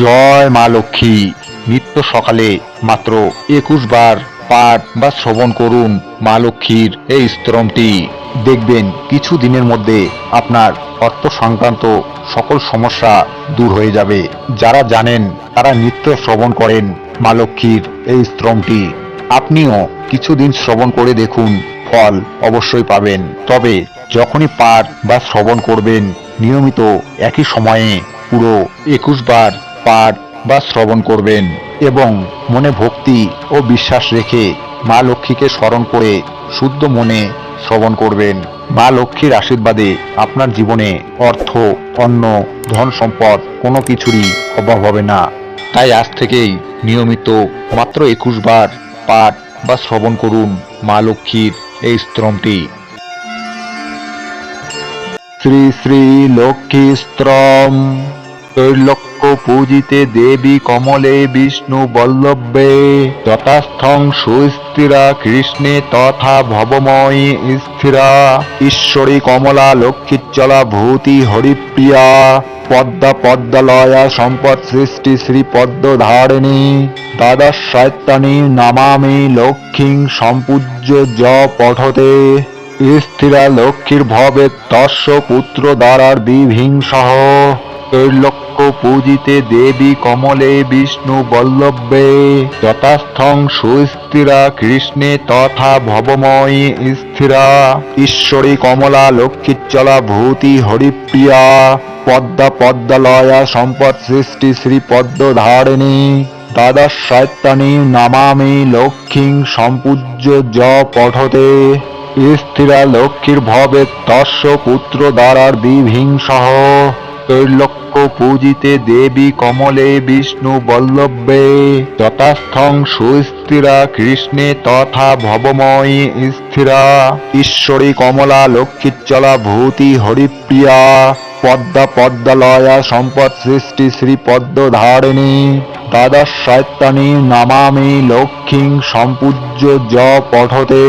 জয় মা লক্ষ্মী। নিত্য সকালে মাত্র একুশ বার পাঠ বা শ্রবণ করুন মা লক্ষ্মীর এই স্তরমটি দেখবেন কিছু দিনের মধ্যে আপনার অর্থ সংক্রান্ত সকল সমস্যা দূর হয়ে যাবে। যারা জানেন, তারা নিত্য শ্রবণ করেন মা লক্ষ্মীর এই স্তরমটি আপনিও কিছুদিন শ্রবণ করে দেখুন, ফল অবশ্যই পাবেন। তবে যখনই পাঠ বা শ্রবণ করবেন, নিয়মিত একই সময়ে পুরো একুশ বার পাঠ বা শ্রবণ করবেন এবং মনে ভক্তি ও বিশ্বাস রেখে মা লক্ষ্মীকে স্মরণ করে শুদ্ধ মনে শ্রবণ করবেন। মা লক্ষ্মীর আশীর্বাদে আপনার জীবনে অর্থ, অন্ন, ধন সম্পদ কোনো কিছুরই অভাব হবে না। তাই আজ থেকেই নিয়মিত মাত্র একুশ বার পাঠ বা শ্রবণ করুন মা লক্ষ্মীর এই স্তরমটি শ্রী শ্রী লক্ষ্মী স্ত্রম ত্রৈলোক্য পূজিতে দেবী কমলে বিষ্ণু বল্লভে যথাস্থং সুস্থিরা কৃষ্ণে তথা ভবময়ী স্থিরা ঈশ্বরী কমলা লক্ষ্মীচলা ভূতি হরিপ্রিয়া পদ্মা পদ্মালয়া সম্পদ সৃষ্টি শ্রী পদ্ম ধারিণী দ্বাদশ সাহিত্যানি নামামি লক্ষ্মীং সম্পূজ্য য পঠতে স্থিরা লক্ষ্মীর ভবে তস্য পুত্র দ্বারার বিভিংসহ ত্রৈলোক্য পূজিতে দেবী কমলে বিষ্ণু বল্লভে। যথাস্থং সুস্থিরা কৃষ্ণে তথা ভবময়ী স্থিরা। ঈশ্বরী কমলা লক্ষ্মীচলা ভূতি হরিপ্রিয়া। পদ্মা পদ্মালয়া সম্পদ সৃষ্টি শ্রী পদ্ম ধারিণী। দ্বাদশ সাহিত্যানি নামামি লক্ষ্মীং সম্পূজ্য য পঠতে। স্থিরা লক্ষ্মীর ভবে তস্য পুত্র দ্বারার বিভিংসহ। ত্রৈলোক্য পূজিতে দেবী কমলে বিষ্ণু বল্লভে। যথাস্থং সুস্থিরা কৃষ্ণে তথা ভবময়ী স্থিরা। ঈশ্বরী কমলা লক্ষ্মীচলা ভূতি হরিপ্রিয়া। পদ্মা পদ্মালয়া সম্পদ সৃষ্টি শ্রী পদ্ম ধারিণী। দ্বাদশ সাহিত্যানি নামামি লক্ষ্মীং সম্পূজ্য য পঠতে।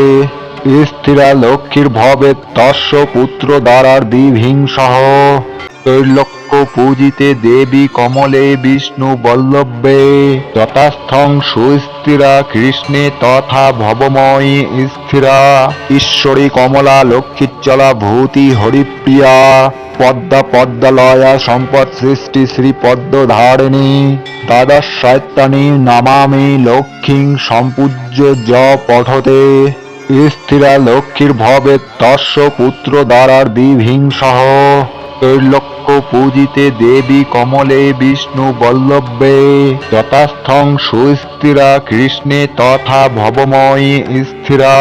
স্থিরা লক্ষ্মীর ভবে তস্য পুত্র দ্বারার বিভিংসহ ত্রৈলোক্য পূজিতে দেবী কমলে বিষ্ণু বল্লভে। যথাস্থং সুস্থিরা কৃষ্ণে তথা ভবময়ী স্থিরা। ঈশ্বরী কমলা লক্ষ্মীচলা ভূতি হরিপ্রিয়া। পদ্মা পদ্মালয়া সম্পদ সৃষ্টি শ্রী পদ্ম ধারিণী। দ্বাদশ সাহিত্যানি নামামি লক্ষ্মীং সম্পূজ্য য পঠতে স্থিরা লক্ষ্মীর ভবে তস্য পুত্র দ্বারার বিভিংসহ। ত্রৈলোক্য পূজিতে দেবী কমলে বিষ্ণু বল্লভে। যথাস্থং সুস্থিরা কৃষ্ণে তথা ভবময়ী স্থিরা।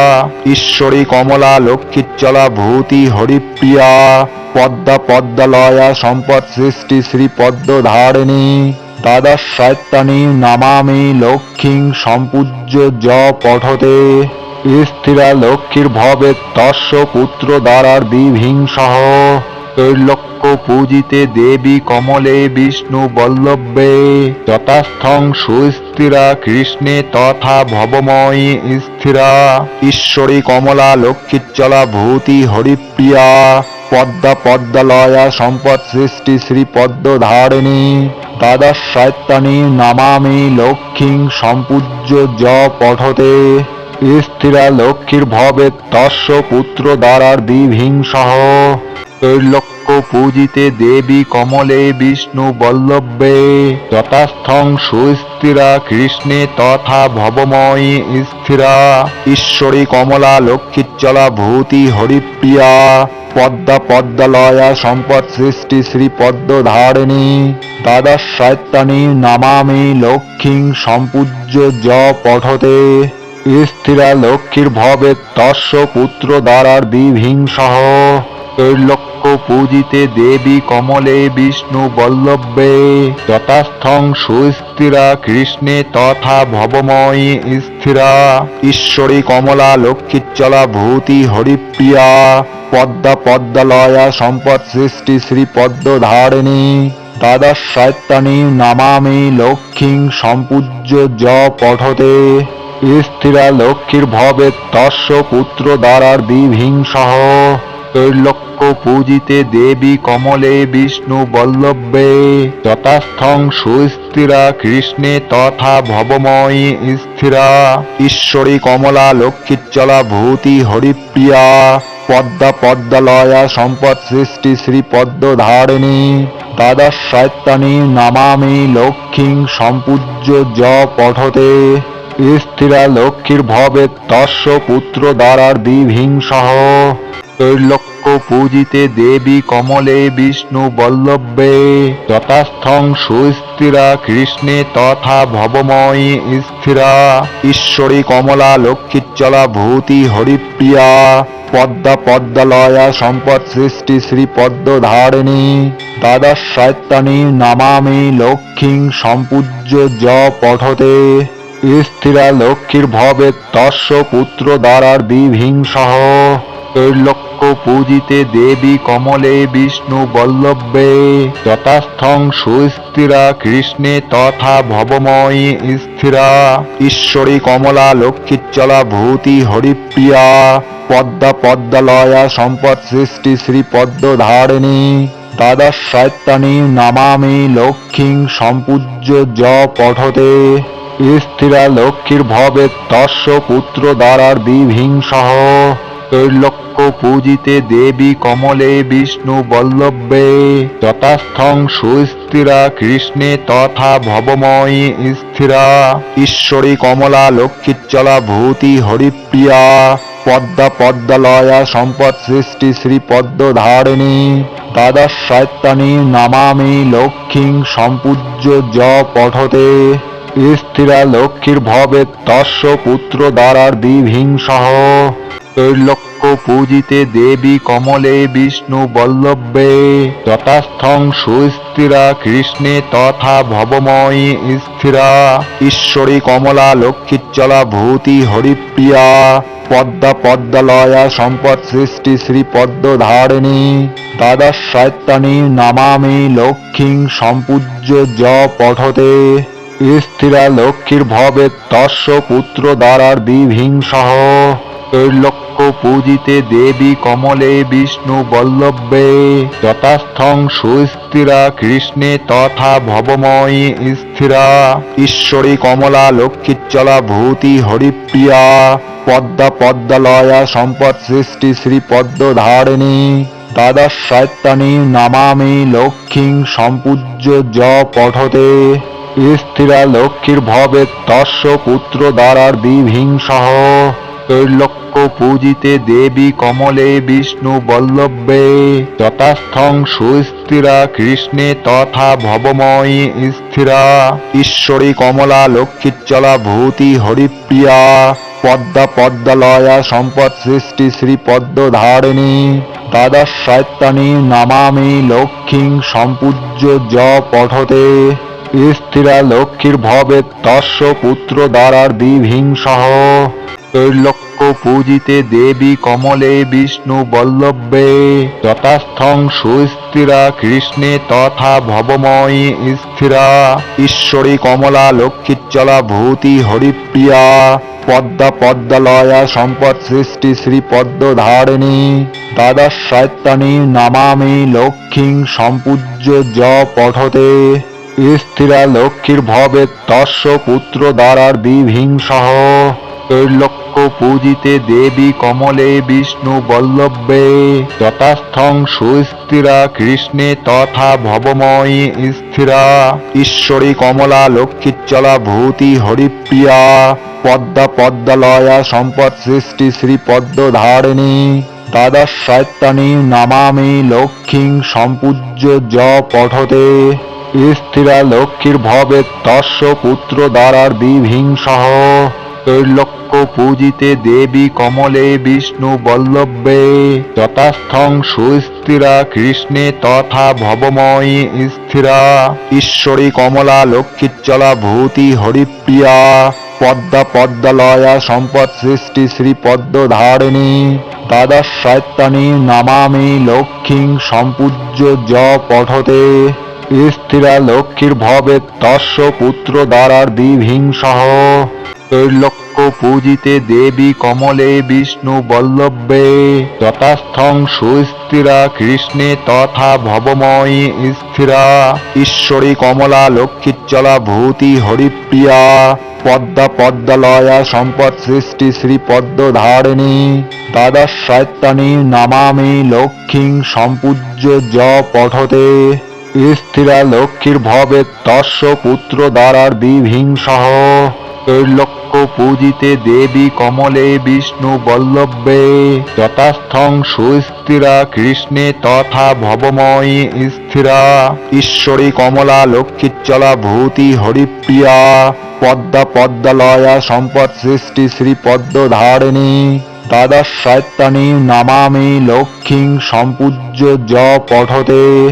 ঈশ্বরী কমলা লক্ষ্মীচলা ভূতি হরিপ্রিয়া। পদ্মা পদ্মালয়া সম্পদ সৃষ্টি শ্রী পদ্ম ধারিণী দ্বাদশ সাহিত্যানি নামামি লক্ষ্মীং সম্পূজ্য য পঠতে। স্থিরা লক্ষ্মীর ভবে তস্য পুত্র দ্বারার বিভিংসহ। ত্রৈলোক্য পূজিতে দেবী কমলে বিষ্ণু বল্লভে। যথাস্থং সুস্থিরা কৃষ্ণে তথা ভবময়ী স্থিরা। ঈশ্বরী কমলা লক্ষ্মীচলা ভূতি হরিপ্রিয়া। পদ্মা পদ্মালয়া সম্পদ সৃষ্টি শ্রী পদ্ম ধারিণী। দ্বাদশ সাহিত্যানি নামামি লক্ষ্মীং সম্পূজ্য য পঠতে। স্থিরা লক্ষ্মীর ভবে তস্য পুত্র দ্বারার বিভিংসহ। ত্রৈলোক্য পূজিতে দেবী কমলে বিষ্ণু বল্লভে যথাস্থং সুস্থিরা কৃষ্ণে তথা ভবময়ী স্থিরা। ঈশ্বরী কমলা লক্ষ্মীচলা ভূতি হরিপ্রিয়া। পদ্মা পদ্মালয়া সম্পদ সৃষ্টি শ্রী পদ্ম ধারিণী। দ্বাদশ সাহিত্যানি নামামি লক্ষ্মীং সম্পূজ্য য পঠতে। স্থিরা লক্ষ্মীর ভবে তস্য পুত্র দ্বারার বিভিংসহ। ত্রৈলোক্য পূজিতে দেবী কমলে বিষ্ণু বল্লভে যথাস্থং সুস্থিরা কৃষ্ণে তথা ভবময়ী স্থিরা। ঈশ্বরী কমলা লক্ষ্মীচলা ভূতি হরিপ্রিয়া। পদ্মা পদ্মালয়া সম্পদ সৃষ্টি শ্রী পদ্ম ধারিণী। দ্বাদশ সাহিত্যানি নামামি লক্ষ্মীং সম্পূজ্য য পঠতে। স্থিরা লক্ষ্মীর ভবে তস্য পুত্র দ্বারার বিভিংসহ। ত্রৈলোক্য পূজিতে দেবী কমলে বিষ্ণু বল্লভে। যথাস্থং সুস্থিরা, কৃষ্ণে তথা ভবময়ী স্থিরা। ঈশ্বরী কমলা লক্ষ্মীচলা ভূতি হরিপ্রিয়া। পদ্মা, পদ্মালয়া, সম্পদ সৃষ্টি শ্রী পদ্ম ধারিণী। দ্বাদশ সাহিত্যানি নামামি, লক্ষ্মীং সম্পূজ্য জ পঠতে স্থিরা, লক্ষ্মীর ভবে, তস্য পুত্র দ্বারার বিভিংসহ। ত্রৈলোক্য পূজিতে দেবী কমলে বিষ্ণু বল্লভে। যথাস্থং সুস্থিরা কৃষ্ণে তথা ভবময়ী স্থিরা। ঈশ্বরী কমলা লক্ষ্মীচলা ভূতি হরিপ্রিয়া। পদ্মা পদ্মালয়া সম্পদ সৃষ্টি শ্রী পদ্ম ধারিণী। দ্বাদশ সাহিত্যানি নামামি লক্ষ্মীং সম্পূজ্য জ পঠতে। স্থিরা লক্ষ্মীর ভবে তস্য পুত্র দ্বারার বিভিংসহ। ত্রৈলোক্য পূজিতে দেবী কমলে বিষ্ণু বল্লভে। যথাস্থং সুস্থিরা কৃষ্ণে তথা ভবময়ী স্থিরা। ঈশ্বরী কমলা লক্ষ্মীচলা ভূতি হরিপ্রিয়া। পদ্মা পদ্মালয়া সম্পদ সৃষ্টি শ্রী পদ্ম ধারিণী। দ্বাদশ সাহিত্যানি নামামি লক্ষ্মীং সম্পূজ্য জ পঠতে। স্থিরা লক্ষ্মীর ভবে তস্য পুত্র দ্বারার বিভিংসহ। ত্রৈলোক্য পূজিতে দেবী কমলে বিষ্ণু বল্লভে। যথাস্থং সুস্থিরা কৃষ্ণে তথা ভবময়ী স্থিরা। ঈশ্বরী কমলা লক্ষ্মীচলা ভূতি হরিপ্রিয়া। পদ্মা পদ্মালয়া সম্পদ সৃষ্টি শ্রী পদ্ম ধারিণী। দ্বাদশ সাহিত্যানি নামামি লক্ষ্মীং সম্পূজ্য জ পঠতে। স্থিরা লক্ষ্মীর ভবে তস্য পুত্র দ্বারার বিভিংসহ ত্রৈলোক্য পূজিতে দেবী কমলে বিষ্ণু বল্লভে। যথাস্থং সুস্থিরা কৃষ্ণে তথা ভবময়ী স্থিরা। ঈশ্বরী কমলা লক্ষ্মীচলা ভূতি হরিপ্রিয়া। পদ্মা পদ্মালয়া সম্পদ সৃষ্টি শ্রী পদ্ম ধারিণী। দ্বাদশ সাহিত্যানি নামামি লক্ষ্মীং সম্পূজ্য জ পঠতে। স্থিরা লক্ষ্মীর ভবে তস্য পুত্র দ্বারার বিভিংসহ। ত্রৈলোক্য পূজিতে দেবী কমলে বিষ্ণু বল্লভে। যথাস্থং সুস্থিরা কৃষ্ণে তথা ভবময়ী স্থিরা। ঈশ্বরী কমলা লক্ষ্মীচলা ভূতি হরিপ্রিয়া। পদ্মা পদ্মালয়া সম্পদ সৃষ্টি শ্রী পদ্ম ধারিণী দ্বাদশ সাহিত্যানি নামামি লক্ষ্মীং সম্পূজ্য জ পঠতে। স্থিরা লক্ষ্মীর ভবে তস্য পুত্র দ্বারার বিভিংসহ। ত্রৈলোক্য পূজিতে দেবী কমলে বিষ্ণু বল্লভে যথাস্থং সুস্থিরা কৃষ্ণে তথা ভবময়ী স্থিরা। ঈশ্বরী কমলা লক্ষ্মীচলা ভূতি হরিপ্রিয়া। পদ্মা পদ্মালয়া সম্পদ সৃষ্টি শ্রী পদ্ম ধারিণী। দ্বাদশ সাহিত্যানি নামামি লক্ষ্মীং সম্পূজ্য জ পঠতে। স্থিরা লক্ষ্মীর ভবে তস্য পুত্র দ্বারার বিভিংসহ ত্রৈলোক্য পূজিতে দেবী কমলে বিষ্ণু বল্লভে। যথাস্থং সুস্থিরা কৃষ্ণে তথা ভবময়ী স্থিরা। ঈশ্বরী কমলা লক্ষ্মীচলা ভূতি হরিপ্রিয়া। পদ্মা পদ্মালয়া সম্পদ সৃষ্টি শ্রী পদ্ম ধারিণী। দ্বাদশ সাহিত্যানি নামামি লক্ষ্মীং সম্পূজ্য জ পঠতে। স্থিরা লক্ষ্মীর ভবে তস্য পুত্র দ্বারার বিভিংসহ। ত্রৈলোক্য পূজিতে দেবী কমলে বিষ্ণু বল্লভে যথাস্থং সুস্থিরা কৃষ্ণে তথা ভবময়ী স্থিরা। ঈশ্বরী কমলা লক্ষ্মীচলা ভূতি হরিপ্রিয়া। পদ্মা পদ্মালয়া সম্পদ সৃষ্টি শ্রী দ্বাদশ সাহিত্যানি নামামি লক্ষ্মীং সম্পূজ্য জ পঠতে। স্থিরা লক্ষ্মীর ভবে তস্য পুত্র দ্বারার বিভিংসহ। ত্রৈলোক্য পূজিতে দেবী কমলে বিষ্ণু বল্লভে। যথাস্থং সুস্থিরা কৃষ্ণে তথা ভবময়ী স্থিরা। ঈশ্বরী কমলা লক্ষ্মীচলা ভূতি হরিপ্রিয়া। পদ্মা পদ্মালয়া সম্পদ সৃষ্টি শ্রী পদ্ম ধারিণী। দ্বাদশ সাহিত্যানি নামামি লক্ষ্মীং সম্পূজ্য জ পঠতে। স্থিরা লক্ষ্মীর ভবে তস্য পুত্র দ্বারার বিভিংসহ। ত্রৈলোক্য পূজিতে দেবী কমলে বিষ্ণু বল্লভে যথাস্থং সুস্থিরা কৃষ্ণে তথা ভবময়ী স্থিরা। ঈশ্বরী কমলা লক্ষ্মীচলা ভূতি হরিপ্রিয়া। পদ্মা পদ্মালয়া সম্পদ সৃষ্টি শ্রী পদ্ম ধারিণী দ্বাদশ সাহিত্যানি নামামি লক্ষ্মীং সম্পূজ্য য পঠতে। স্থিরা লক্ষ্মীর ভবে তস্য পুত্র দ্বারার বিভিংসহ। ত্রৈলোক্য পূজিতে দেবী কমলে বিষ্ণু বল্লভে। যথাস্থং সুস্থিরা, কৃষ্ণে তথা ভবময়ী স্থিরা। ঈশ্বরী কমলা লক্ষ্মীচলা ভূতি হরিপ্রিয়া। পদ্মা পদ্মালয়া সম্পদ সৃষ্টি শ্রী পদ্ম ধারিণী। দ্বাদশ সাহিত্যানি নামামি লক্ষ্মীং সম্পূজ্য য পঠতে।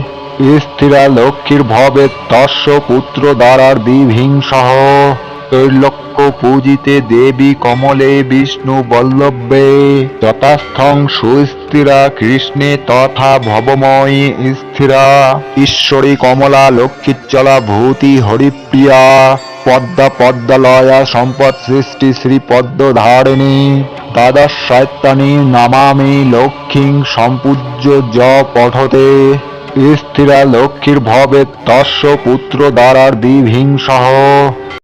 স্থিরা লক্ষ্মীর ভবে তস্য পুত্র দ্বারার বিভিংসহ। ত্রৈলোক্য পূজিতে দেবী কমলে বিষ্ণু বল্লভে। যথাস্থং সুস্থিরা কৃষ্ণে তথা ভবময়ী স্থিরা। ঈশ্বরী কমলা লক্ষ্মীচলা ভূতি হরিপ্রিয়া। পদ্মা পদ্মালয়া সম্পদ সৃষ্টি শ্রী পদ্ম ধারিণী। দ্বাদশ সাহিত্যানি নামামি লক্ষ্মীং সম্পূজ্য য পঠতে স্থিরা লক্ষ্মীর ভবে তস্য পুত্র দ্বারার বিভিংসহ